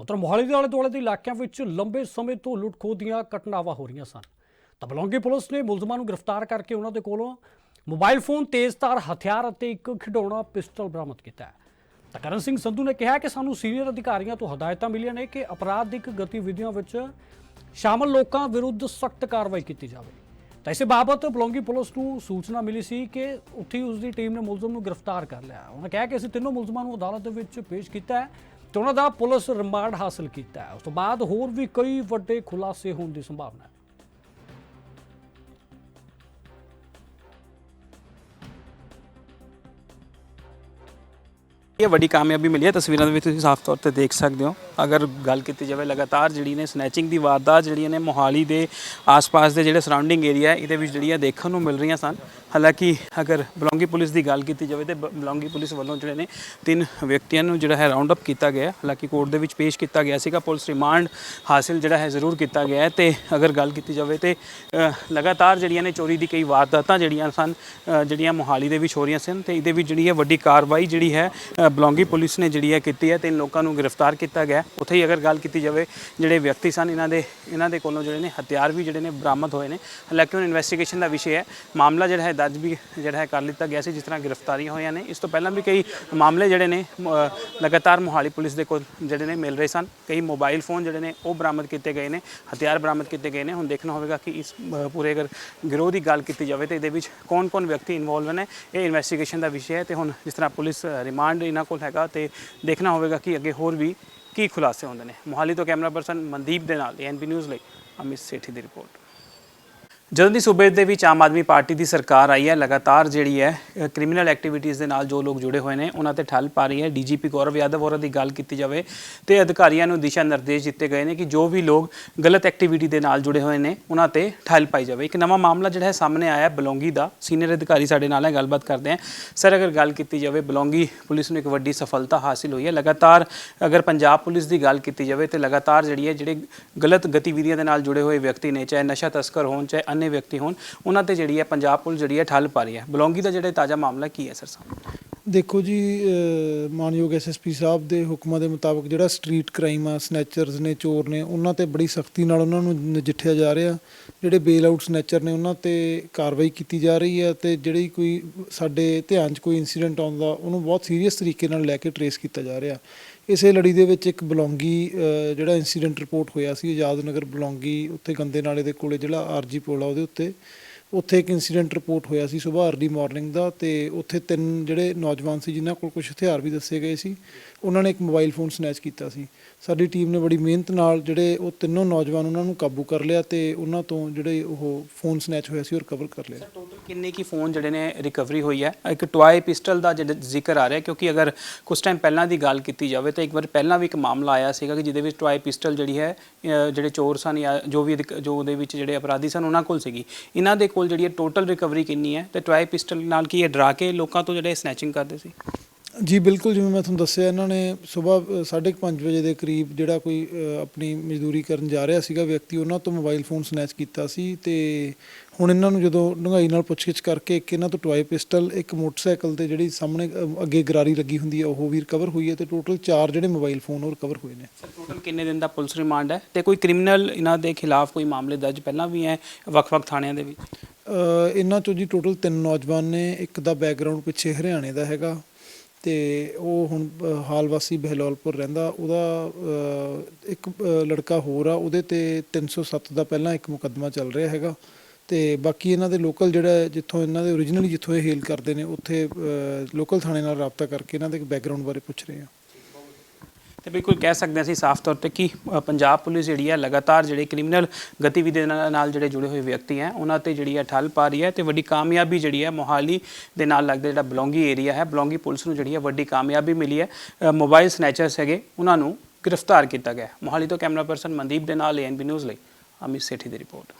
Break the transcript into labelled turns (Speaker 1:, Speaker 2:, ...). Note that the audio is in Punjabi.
Speaker 1: ਉਧਰ ਮੋਹਾਲੀ ਦੇ ਆਲੇ ਦੁਆਲੇ ਦੇ ਇਲਾਕਿਆਂ ਵਿੱਚ ਲੰਬੇ ਸਮੇਂ ਤੋਂ ਲੁੱਟ-ਖੋਹ ਦੀਆਂ ਘਟਨਾਵਾਂ ਹੋ ਰਹੀਆਂ ਸਨ। ਤਾਂ ਬਲੌਂਗੀ ਪੁਲਿਸ ਨੇ ਮੁਲਜ਼ਮਾਂ ਨੂੰ ਗ੍ਰਿਫਤਾਰ ਕਰਕੇ ਉਹਨਾਂ ਦੇ ਕੋਲੋਂ ਮੋਬਾਈਲ ਫੋਨ, ਤੇਜ਼ਧਾਰ ਹਥਿਆਰ ਅਤੇ ਇੱਕ ਖਿਡੌਣਾ ਪਿਸਟਲ ਬਰਾਮਦ ਕੀਤਾ ਹੈ। ਤਾਂ ਕਰਨ ਸਿੰਘ ਸੰਧੂ ਨੇ ਕਿਹਾ ਕਿ ਸਾਨੂੰ ਸੀਨੀਅਰ ਅਧਿਕਾਰੀਆਂ ਤੋਂ ਹਦਾਇਤਾਂ ਮਿਲੀਆਂ ਨੇ ਕਿ ਅਪਰਾਧਿਕ ਗਤੀਵਿਧੀਆਂ ਵਿੱਚ ਸ਼ਾਮਲ ਲੋਕਾਂ ਵਿਰੁੱਧ ਸਖਤ ਕਾਰਵਾਈ ਕੀਤੀ ਜਾਵੇ। ਤਾਂ ਇਸੇ ਬਾਬਤ ਬਲੌਂਗੀ ਪੁਲਿਸ ਨੂੰ ਸੂਚਨਾ ਮਿਲੀ ਸੀ ਕਿ ਉੱਥੇ ਹੀ ਉਸ ਦੀ ਟੀਮ ਨੇ ਮੁਲਜ਼ਮ ਨੂੰ ਗ੍ਰਿਫਤਾਰ ਕਰ ਲਿਆ। ਉਹਨਾਂ ਕਿਹਾ ਕਿ ਅਸੀਂ ਤਿੰਨੋਂ ਮੁਲਜ਼ਮਾਂ ਨੂੰ ਅਦਾਲਤ ਦੇ ਵਿੱਚ ਪੇਸ਼ ਕੀਤਾ ਹੈ। ਤੇ ਉਹਨਾਂ ਦਾ ਪੁਲਿਸ ਰਿਮਾਂਡ ਹਾਸਲ ਕੀਤਾ ਹੈ। ਉਸ ਤੋਂ ਬਾਅਦ ਹੋਰ ਵੀ ਕਈ ਵੱਡੇ ਖੁਲਾਸੇ ਹੋਣ ਦੀ ਸੰਭਾਵਨਾ ਹੈ।
Speaker 2: ਇਹ ਵੱਡੀ ਕਾਮਯਾਬੀ ਮਿਲੀ ਹੈ, ਤਸਵੀਰਾਂ ਦੇ ਵਿੱਚ ਤੁਸੀਂ ਸਾਫ਼ ਤੌਰ ਤੇ ਦੇਖ ਸਕਦੇ ਹੋ। ਅਗਰ ਗੱਲ ਕੀਤੀ ਜਾਵੇ, ਲਗਾਤਾਰ ਜਿਹੜੀ ਨੇ ਸਨੈਚਿੰਗ ਦੀ ਵਾਰਦਾਤ, ਜਿਹੜੀਆਂ ਨੇ ਮੋਹਾਲੀ ਦੇ ਆਸ-ਪਾਸ ਦੇ ਜਿਹੜੇ ਸਰਾਊਂਡਿੰਗ ਏਰੀਆ ਇਹਦੇ ਵਿੱਚ ਜਿਹੜੀਆਂ ਦੇਖਣ ਨੂੰ ਮਿਲ ਰਹੀਆਂ ਸਨ। ਹਾਲਾਂਕਿ ਅਗਰ ਬਲੌਂਗੀ ਪੁਲਿਸ ਦੀ ਗੱਲ ਕੀਤੀ ਜਾਵੇ ਤੇ ਬ- ਬਲੌਂਗੀ ਪੁਲਿਸ ਵੱਲੋਂ ਜਿਹੜੇ ਨੇ ਤਿੰਨ ਵਿਅਕਤੀਆਂ ਨੂੰ ਜਿਹੜਾ ਹੈ ਰਾਉਂਡ ਅਪ ਕੀਤਾ ਗਿਆ ਹਾਲਾਂਕਿ ਕੋਰਟ ਦੇ ਵਿੱਚ ਪੇਸ਼ ਕੀਤਾ ਗਿਆ ਸੀਗਾ, ਪੁਲਿਸ ਰਿਮਾਂਡ ਹਾਸਿਲ ਜਿਹੜਾ ਹੈ ਜ਼ਰੂਰ ਕੀਤਾ ਗਿਆ ਹੈ ਤੇ ਅਗਰ ਗੱਲ ਕੀਤੀ ਜਾਵੇ ਤੇ ਲਗਾਤਾਰ ਜਿਹੜੀਆਂ ਨੇ ਚੋਰੀ ਦੀ ਕਈ ਵਾਰਦਾਤਾਂ ਜਿਹੜੀਆਂ ਸਨ ਜਿਹੜੀਆਂ ਮੋਹਾਲੀ ਦੇ ਵਿੱਚ ਹੋ ਰਹੀਆਂ ਸਨ ਤੇ ਇਹਦੇ ਵਿੱਚ ਜਿਹੜੀ ਹੈ ਵੱਡੀ ਕਾਰਵਾਈ ਜਿਹੜੀ ਹੈ ਬਲੌਂਗੀ ਪੁਲਿਸ ਨੇ ਜਿਹੜੀ ਹੈ ਕੀਤੀ ਹੈ ਤਿੰਨ ਲੋਕਾਂ ਨੂੰ ਗ੍ਰਿਫਤਾਰ ਕੀਤਾ ਗਿਆ ਉੱਥੇ ਹੀ ਅਗਰ ਗੱਲ ਕੀਤੀ ਜਾਵੇ, ਜਿਹੜੇ ਵਿਅਕਤੀ ਸਨ, ਇਹਨਾਂ ਦੇ ਇਹਨਾਂ ਦੇ ਕੋਲੋਂ ਜਿਹੜੇ ਨੇ ਹਥਿਆਰ ਵੀ ਜਿਹੜੇ ਨੇ ਬਰਾਮਦ ਹੋਏ ਨੇ। ਹਾਲਾਂਕਿ ਹੁਣ ਇਨਵੈਸਟੀਗੇਸ਼ਨ ਦਾ ਵਿਸ਼ੇ ਹੈ, ਮਾਮਲਾ ਜਿਹੜਾ ਹੈ ਦਰਜ ਵੀ ਜਿਹੜਾ ਹੈ ਕਰ ਲਿੱਤਾ ਗਿਆ ਸੀ, ਜਿਸ ਤਰ੍ਹਾਂ ਗ੍ਰਿਫਤਾਰੀਆਂ ਹੋਈਆਂ ਨੇ। ਇਸ ਤੋਂ ਪਹਿਲਾਂ ਵੀ ਕਈ ਮਾਮਲੇ ਜਿਹੜੇ ਨੇ ਲਗਾਤਾਰ ਮੋਹਾਲੀ ਪੁਲਿਸ ਦੇ ਕੋਲ ਜਿਹੜੇ ਨੇ ਮਿਲ ਰਹੇ ਸਨ। ਕਈ ਮੋਬਾਈਲ ਫੋਨ ਜਿਹੜੇ ਨੇ, ਉਹ ਬਰਾਮਦ ਕੀਤੇ ਗਏ ਨੇ, ਹਥਿਆਰ ਬਰਾਮਦ ਕੀਤੇ ਗਏ ਨੇ। ਹੁਣ ਦੇਖਣਾ ਹੋਵੇਗਾ ਕਿ ਇਸ ਪੂਰੇ ਅਗਰ ਗਿਰੋਹ ਦੀ ਗੱਲ ਕੀਤੀ ਜਾਵੇ ਤੇ ਇਹਦੇ ਵਿੱਚ ਕੌਣ-ਕੌਣ ਵਿਅਕਤੀ ਇਨਵੋਲਵ ਨੇ, ਇਹ ਇਨਵੈਸਟੀਗੇਸ਼ਨ ਦਾ ਵਿਸ਼ੇ ਹੈ ਤੇ ਹੁਣ ਜਿਸ ਤਰ੍ਹਾਂ ਪੁਲਿਸ ਰਿਮਾਂਡ ਇਹਨਾਂ ਕੋਲ ਹੈਗਾ ਤੇ ਦੇਖਣਾ ਹੋਵੇਗਾ ਕਿ ਅੱਗੇ ਹੋਰ ਵੀ ਕੀ ਖੁਲਾਸੇ ਹੁੰਦੇ ਨੇ। ਮੋਹਾਲੀ ਤੋਂ ਕੈਮਰਾ ਪਰਸਨ ਮਨਦੀਪ ਦੇ ਨਾਲ ਐਨਪੀ ਨਿਊਜ਼ ਲਈ ਅਮਿਤ ਸੇਠੀ ਦੀ ਰਿਪੋਰਟ। ਜਦੋਂ ਦੀ ਸੂਬੇ ਦੇ ਵਿੱਚ ਆਮ ਆਦਮੀ ਪਾਰਟੀ ਦੀ ਸਰਕਾਰ ਆਈ ਹੈ, ਲਗਾਤਾਰ ਜਿਹੜੀ ਹੈ ਕ੍ਰਿਮੀਨਲ ਐਕਟੀਵਿਟੀਜ਼ ਦੇ ਨਾਲ ਜੋ ਲੋਕ ਜੁੜੇ ਹੋਏ ਨੇ, ਉਹਨਾਂ ਤੇ ਠੱਲ ਪਾ ਰਹੀ ਹੈ। ਡੀਜੀਪੀ ਗੌਰਵ ਯਾਦਵ ਹੋਰਾਂ ਦੀ ਗੱਲ ਕੀਤੀ ਜਾਵੇ ਤੇ ਅਧਿਕਾਰੀਆਂ ਨੂੰ ਦਿਸ਼ਾ ਨਿਰਦੇਸ਼ ਦਿੱਤੇ ਗਏ ਨੇ ਕਿ ਜੋ ਵੀ ਲੋਕ ਗਲਤ ਐਕਟੀਵਿਟੀ ਦੇ ਨਾਲ ਜੁੜੇ ਹੋਏ ਨੇ, ਉਹਨਾਂ ਤੇ ਠੱਲ ਪਾਈ ਜਾਵੇ। ਇੱਕ ਨਵਾਂ ਮਾਮਲਾ ਜਿਹੜਾ ਹੈ, ਸਾਹਮਣੇ ਆਇਆ ਹੈ, ਬਲੌਂਗੀ ਦਾ। ਸੀਨੀਅਰ ਅਧਿਕਾਰੀ ਸਾਡੇ ਨਾਲ ਹੈ, ਗੱਲਬਾਤ ਕਰਦੇ ਹਾਂ। ਸਰ, ਅਗਰ ਗੱਲ ਕੀਤੀ ਜਾਵੇ, ਬਲੌਂਗੀ ਪੁਲਿਸ ਨੂੰ ਇੱਕ ਵੱਡੀ ਸਫਲਤਾ ਹਾਸਿਲ ਹੋਈ ਹੈ। ਲਗਾਤਾਰ ਅਗਰ ਪੰਜਾਬ ਪੁਲਿਸ ਦੀ ਗੱਲ ਕੀਤੀ ਜਾਵੇ, ਤੇ ਲਗਾਤਾਰ ਜਿਹੜੀ ਹੈ, ਜਿਹੜੇ ਗਲਤ ਗਤੀਵਿਧੀਆਂ ਦੇ ਨਾਲ ਜੁੜੇ ਹੋਏ ਵਿਅਕਤੀ ਨੇ, ਚਾਹੇ ਨਸ਼ਾ ਤਸਕਰ ਹੋਣ, ਚਾਹੇ ਜਿੰਨੇ ਵਿਅਕਤੀ ਹੋਣ, ਉਹਨਾਂ ਤੇ ਜਿਹੜੀ ਹੈ ਪੰਜਾਬ ਪੁਲਿਸ ਜਿਹੜੀ ਹੈ ਠੱਲ ਪਾ ਰਹੀ ਹੈ। ਬਲੌਂਗੀ ਦਾ ਜਿਹੜਾ ਤਾਜ਼ਾ ਮਾਮਲਾ ਕੀ ਹੈ, ਸਰ ਸਾਹਿਬ
Speaker 3: ਦੇਖੋ ਜੀ ਮਾਨਯੋਗ ਐਸਐਸਪੀ ਸਾਹਿਬ ਦੇ ਹੁਕਮਾਂ ਦੇ ਮੁਤਾਬਕ ਜਿਹੜਾ ਸਟਰੀਟ ਕ੍ਰਾਈਮ ਆ ਸਨੈਚਰਸ ਨੇ, ਚੋਰ ਨੇ, ਉਹਨਾਂ ਤੇ ਬੜੀ ਸਖਤੀ ਨਾਲ ਉਹਨਾਂ ਨੂੰ ਨਜਿੱਠਿਆ ਜਾ ਰਿਹਾ। ਜਿਹੜੇ ਬੇਲ ਆਊਟ ਸਨੈਚਰ ਨੇ ਉਹਨਾਂ ਤੇ ਕਾਰਵਾਈ ਕੀਤੀ ਜਾ ਰਹੀ ਹੈ ਤੇ ਜਿਹੜੀ ਕੋਈ ਸਾਡੇ ਧਿਆਨ 'ਚ ਕੋਈ ਇਨਸੀਡੈਂਟ ਆਉਂਦਾ, ਉਹਨੂੰ ਬਹੁਤ ਸੀਰੀਅਸ ਤਰੀਕੇ ਨਾਲ ਲੈ ਕੇ ਟਰੇਸ ਕੀਤਾ ਜਾ ਰਿਹਾ। ਇਸੇ ਲੜੀ ਦੇ ਵਿੱਚ ਇੱਕ ਬਲੌਂਗੀ ਜਿਹੜਾ ਇਨਸੀਡੈਂਟ ਰਿਪੋਰਟ ਹੋਇਆ ਸੀ, ਆਜ਼ਾਦ ਨਗਰ ਬਲੌਂਗੀ, ਉੱਥੇ ਗੰਦੇ ਨਾਲੇ ਦੇ ਕੋਲੇ ਜਿਹੜਾ ਆਰਜੀ ਪੁਲ ਆ ਉਹਦੇ ਉੱਤੇ ਉੱਥੇ ਇੱਕ ਇਨਸੀਡੈਂਟ ਰਿਪੋਰਟ ਹੋਇਆ ਸੀ ਸਵੇਰ ਅਰਲੀ ਮਾਰਨਿੰਗ ਦਾ ਤੇ ਉੱਥੇ ਤਿੰਨ ਜਿਹੜੇ ਨੌਜਵਾਨ ਸੀ ਜਿਨ੍ਹਾਂ ਕੋਲ ਕੁਝ ਹਥਿਆਰ ਵੀ ਦੱਸੇ ਗਏ ਸੀ, ਉਹਨਾਂ ਨੇ ਇੱਕ ਮੋਬਾਈਲ ਫੋਨ ਸਨੈਚ ਕੀਤਾ ਸੀ। ਸਾਡੀ ਟੀਮ ਨੇ ਬੜੀ ਮਿਹਨਤ ਨਾਲ ਜਿਹੜੇ ਉਹ ਤਿੰਨੋਂ ਨੌਜਵਾਨ ਉਹਨਾਂ ਨੂੰ ਕਾਬੂ ਕਰ ਲਿਆ ਤੇ ਉਹਨਾਂ ਤੋਂ ਜਿਹੜੇ ਉਹ ਫੋਨ ਸਨੈਚ ਹੋਇਆ ਸੀ ਉਹ ਰਿਕਵਰ ਕਰ ਲਿਆ।
Speaker 2: ਟੋਟਲ ਕਿੰਨੇ ਕੀ ਫੋਨ ਜਿਹੜੇ ਨੇ ਰਿਕਵਰੀ ਹੋਈ ਹੈ? ਇੱਕ ਟੁਆਏ ਪਿਸਟਲ ਦਾ ਜਿਹੜਾ ਜ਼ਿਕਰ ਆ ਰਿਹਾ ਕਿਉਂਕਿ ਅਗਰ ਕੁਝ ਟਾਈਮ ਪਹਿਲਾਂ ਦੀ ਗੱਲ ਕੀਤੀ ਜਾਵੇ ਤਾਂ ਇੱਕ ਵਾਰ ਪਹਿਲਾਂ ਵੀ ਇੱਕ ਮਾਮਲਾ ਆਇਆ ਸੀਗਾ ਕਿ ਜਿਹਦੇ ਵਿੱਚ ਟੁਆਏ ਪਿਸਟਲ ਜਿਹੜੀ ਹੈ ਜਿਹੜੇ ਚੋਰ ਸਨ ਜਾਂ ਜੋ ਵੀ ਅਧਿਕ- ਜੋ ਉਹਦੇ ਵਿੱਚ ਜਿਹੜੇ ਅਪਰਾਧੀ ਸਨ ਉਹਨਾਂ ਕੋਲ ਸੀਗੀ। ਇਹਨਾਂ ਦੇ ਕੋਲ ਜਿਹੜੀ ਟੋਟਲ ਰਿਕਵਰੀ ਕਿੰਨੀ ਹੈ ਤੇ ਟੁਆਏ ਪਿਸਟਲ ਨਾਲ ਕੀ ਇਹ ਡਰਾ ਕੇ ਲੋਕਾਂ ਤੋਂ ਜਿਹੜੇ ਸਨੈਚਿੰਗ ਕਰਦੇ ਸੀ?
Speaker 3: ਜੀ ਬਿਲਕੁਲ ਜਿਵੇਂ ਮੈਂ ਤੁਹਾਨੂੰ ਦੱਸਿਆ ਇਹਨਾਂ ਨੇ ਸਵੇਰ 5:30 ਵਜੇ ਦੇ ਕਰੀਬ ਜਿਹੜਾ ਕੋਈ ਆਪਣੀ ਮਜ਼ਦੂਰੀ ਕਰਨ ਜਾ ਰਿਹਾ ਸੀਗਾ ਵਿਅਕਤੀ ਉਹਨਾਂ ਤੋਂ ਮੋਬਾਈਲ ਫੋਨ ਸਨੈਚ ਕੀਤਾ ਸੀ ਤੇ ਹੁਣ ਇਹਨਾਂ ਨੂੰ ਜਦੋਂ ਡੂੰਘਾਈ ਨਾਲ ਪੁੱਛਗਿੱਛ ਕਰਕੇ ਇੱਕ ਇਹਨਾਂ ਤੋਂ ਟੁਆਏ ਪਿਸਟਲ ਇੱਕ ਮੋਟਰਸਾਈਕਲ ਤੇ ਜਿਹੜੀ ਸਾਹਮਣੇ ਅੱਗੇ ਗਰਾਰੀ ਲੱਗੀ ਹੁੰਦੀ ਹੈ ਉਹ ਵੀ ਰਿਕਵਰ ਹੋਈ ਹੈ ਤੇ ਟੋਟਲ 4 ਜਿਹੜੇ ਮੋਬਾਈਲ ਫੋਨ ਉਹ ਰਿਕਵਰ ਹੋਏ ਨੇ।
Speaker 2: ਸਰ ਟੋਟਲ ਕਿੰਨੇ ਦਿਨ ਦਾ ਪੁਲਿਸ ਰਿਮਾਂਡ ਹੈ? ਤੇ ਕੋਈ ਕ੍ਰਿਮੀਨਲ ਇਹਨਾਂ ਦੇ ਖਿਲਾਫ ਕੋਈ ਮਾਮਲੇ ਦਰਜ ਪਹਿਲਾਂ ਵੀ ਹੈ ਵੱਖ-ਵੱਖ ਥਾਣਿਆਂ ਦੇ ਵਿੱਚ
Speaker 3: ਇਹਨਾਂ ਚੋਂ ਜੀ ਟੋਟਲ ਤਿੰਨ ਨੌਜਵਾਨ ਨੇ, ਇੱਕ ਦਾ ਬੈਕਗ੍ਰਾਉਂਡ ਪਿੱਛੇ ਹਰਿਆਣੇ ਦਾ ਹੈਗਾ ਤੇ ਉਹ ਹੁਣ ਹਾਲ ਵਾਸੀ ਬਹਿਲੋਲਪੁਰ ਰਹਿੰਦਾ। ਉਹਦਾ ਇੱਕ ਲੜਕਾ ਹੋਰ ਆ, ਉਹਦੇ ਤੇ 307 ਦਾ ਪਹਿਲਾਂ ਇੱਕ ਮੁਕੱਦਮਾ ਚੱਲ ਰਿਹਾ ਹੈਗਾ ਤੇ ਬਾਕੀ ਇਹਨਾਂ ਦੇ ਲੋਕਲ ਜਿਹੜਾ ਜਿੱਥੋਂ ਇਹਨਾਂ ਦੇ ਓਰੀਜਨਲੀ ਜਿੱਥੋਂ ਇਹ ਹੇਲ ਕਰਦੇ ਨੇ, ਉੱਥੇ ਲੋਕਲ ਥਾਣੇ ਨਾਲ ਰਾਬਤਾ ਕਰਕੇ ਇਹਨਾਂ ਦੇ ਬੈਕਗ੍ਰਾਉਂਡ ਬਾਰੇ ਪੁੱਛ ਰਹੇ ਆ।
Speaker 2: ਤੇ ਬਿਲਕੁਲ ਕਹਿ ਸਕਦੇ ਹਾਂ ਅਸੀਂ ਸਾਫ਼ ਤੌਰ ਤੇ ਕਿ ਅ, ਪੰਜਾਬ ਪੁਲਿਸ ਜਿਹੜੀ ਹੈ ਲਗਾਤਾਰ ਜਿਹੜੇ ਕ੍ਰਿਮੀਨਲ ਗਤੀਵਿਧੀਆਂ ਨਾਲ ਨਾਲ ਜਿਹੜੇ ਜੁੜੇ ਹੋਏ ਵਿਅਕਤੀ ਹੈ ਉਹਨਾਂ ਤੇ ਜਿਹੜੀ ਹੈ ਠੱਲ ਪਾ ਰਹੀ ਹੈ ਤੇ ਵੱਡੀ ਕਾਮਯਾਬੀ ਜਿਹੜੀ ਹੈ ਮੋਹਾਲੀ ਦੇ ਨਾਲ ਲੱਗਦਾ ਜਿਹੜਾ ਬਲੌਂਗੀ ਏਰੀਆ ਹੈ ਬਲੌਂਗੀ ਪੁਲਿਸ ਨੂੰ ਜਿਹੜੀ ਹੈ ਵੱਡੀ ਕਾਮਯਾਬੀ ਮਿਲੀ ਹੈ ਅ, ਮੋਬਾਈਲ ਸਨੈਚਰਸ ਹੈਗੇ ਉਹਨਾਂ ਨੂੰ ਗ੍ਰਿਫਤਾਰ ਕੀਤਾ ਗਿਆ ਹੈ। ਮੋਹਾਲੀ ਤੋਂ ਕੈਮਰਾ ਪਰਸਨ ਮਨਦੀਪ ਦੇ ਨਾਲ ਏਐਨਬੀ ਨਿਊਜ਼ ਲਈ ਅਮਿਤ ਸੇਠੀ ਦੀ ਰਿਪੋਰਟ